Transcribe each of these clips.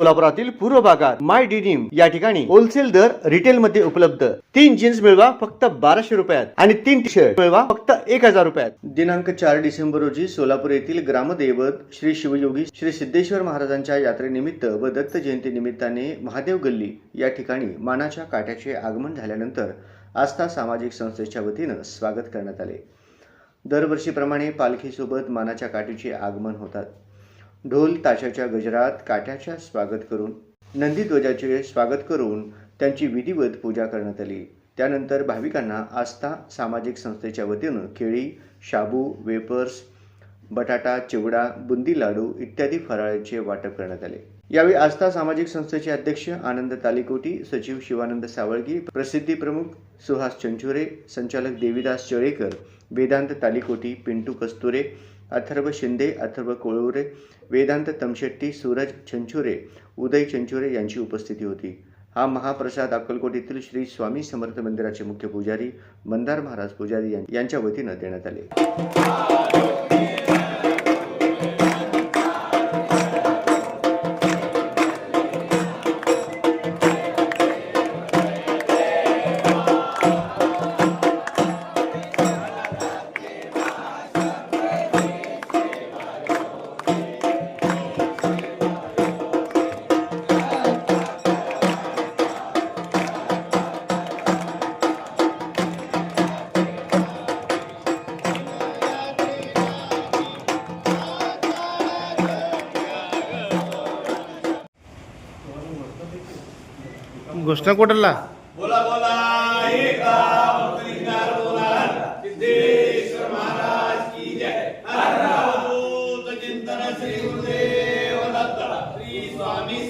सोलापुरातील पूर्व भागात माय डिनिम या ठिकाणी होलसेल दर रिटेल मध्ये उपलब्ध. तीन जीन्स मिळवा फक्त बाराशे रुपयात आणि तीन टी शर्ट मिळवा फक्त एक हजार रुपयात. दिनांक चार डिसेंबर रोजी सोलापूर येथील ग्रामदैवत श्री शिवयोगी श्री सिद्धेश्वर महाराजांच्या यात्रेनिमित्त व दत्त जयंती निमित्ताने महादेव गल्ली या ठिकाणी मानाच्या काट्याचे आगमन झाल्यानंतर आस्था सामाजिक संस्थेच्या वतीनं स्वागत करण्यात आले. दरवर्षीप्रमाणे पालखीसोबत मानाच्या काठीचे आगमन होतात. ढोल ताशाच्या गजरात काठ्याच्या स्वागत करून नंदीध्वजाचे स्वागत करून त्यांची विधिवत पूजा करण्यात आली. त्यानंतर भाविकांना आस्था सामाजिक संस्थेच्या वतीनं केळी शाबू वेपर्स बटाटा चिवडा बुंदी लाडू इत्यादी फराळाचे वाटप करण्यात आले. यावेळी आस्था सामाजिक संस्थेचे अध्यक्ष आनंद तालिकोटी सचिव शिवानंद सावळगी प्रसिद्धी प्रमुख सुहास चंचुरे संचालक देवीदास चळेकर वेदांत तालिकोटी पिंटू कस्तुरे अथर्व शिंदे अथर्व कोळवरे वेदांत तमशेट्टी सूरज छंचुरे उदय छंचुरे यांची उपस्थिती होती. हा महाप्रसाद अक्कलकोट येथील श्री स्वामी समर्थ मंदिराचे मुख्य पुजारी मंदार महाराज पुजारी यांच्या वतीनं देण्यात आले.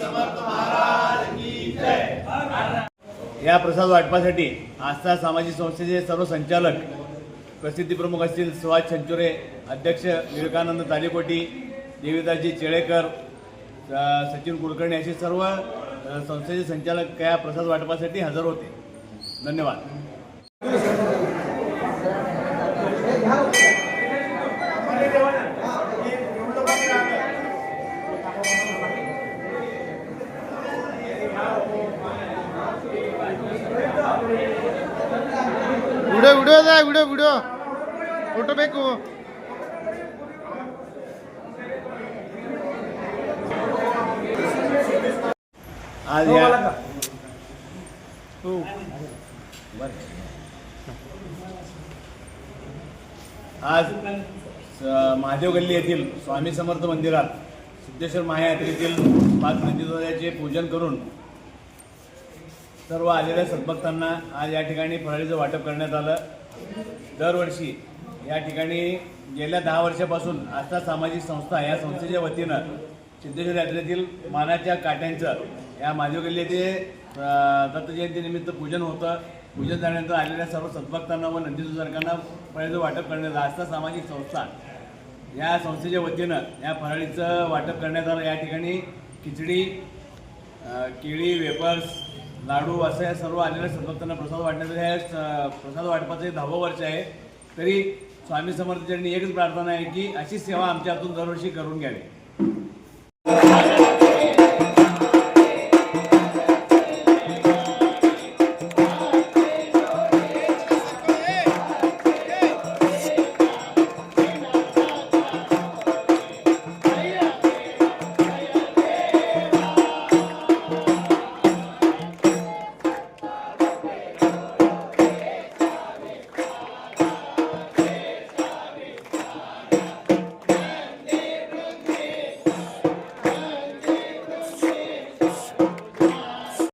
समर्थ महाराज की जय. या प्रसाद वाटपासाठी आस्था सामाजिक संस्थेचे सर्व संचालक प्रसिद्धी प्रमुख असतील सुहास छंचुरे अध्यक्ष विवेकानंद तालिकोटी देविदासजी चेळेकर सचिन कुलकर्णी असे सर्व संस्थेचे संचालक कया प्रसाद वाटपासाठी हजर होते. धन्यवाद. व्हिडिओ व्हिडिओ जाय व्हिडिओ व्हिडिओ फोटो फेकू. आज या आज स- महादेव गल्ली येथील स्वामी समर्थ मंदिरात सिद्धेश्वर महायात्रेतील पाच नंदीध्वजाचे पूजन करून सर्व आलेल्या सद्भक्तांना आज या ठिकाणी फराळीचं वाटप करण्यात आलं. दरवर्षी या ठिकाणी गेल्या दहा वर्षापासून आस्था सामाजिक संस्था या संस्थेच्या वतीनं सिद्धेश्वर यात्रेतील मानाच्या काट्यांचं या महादेव गल्ली ते दत्त जयंतीनिमित्त पूजन होतं. पूजन झाल्यानंतर आलेल्या सर्व सद्भक्तांना व नंदीसुधारकांना फळाचं वाटप करण्यात आलं. आस्था सामाजिक संस्था. या संस्थेच्या वतीनं या फराळीचं वाटप करण्यात आलं. या ठिकाणी खिचडी केळी वेपर्स लाडू असं या सर्व आलेल्या सद्भक्तांना प्रसाद वाटण्याचं हे प्रसाद वाटपाचं हे दहावं वर्ष आहे. तरी स्वामी समर्थांनी एकच प्रार्थना आहे की अशी सेवा आमच्या हातून दरवर्षी करून घ्यावी.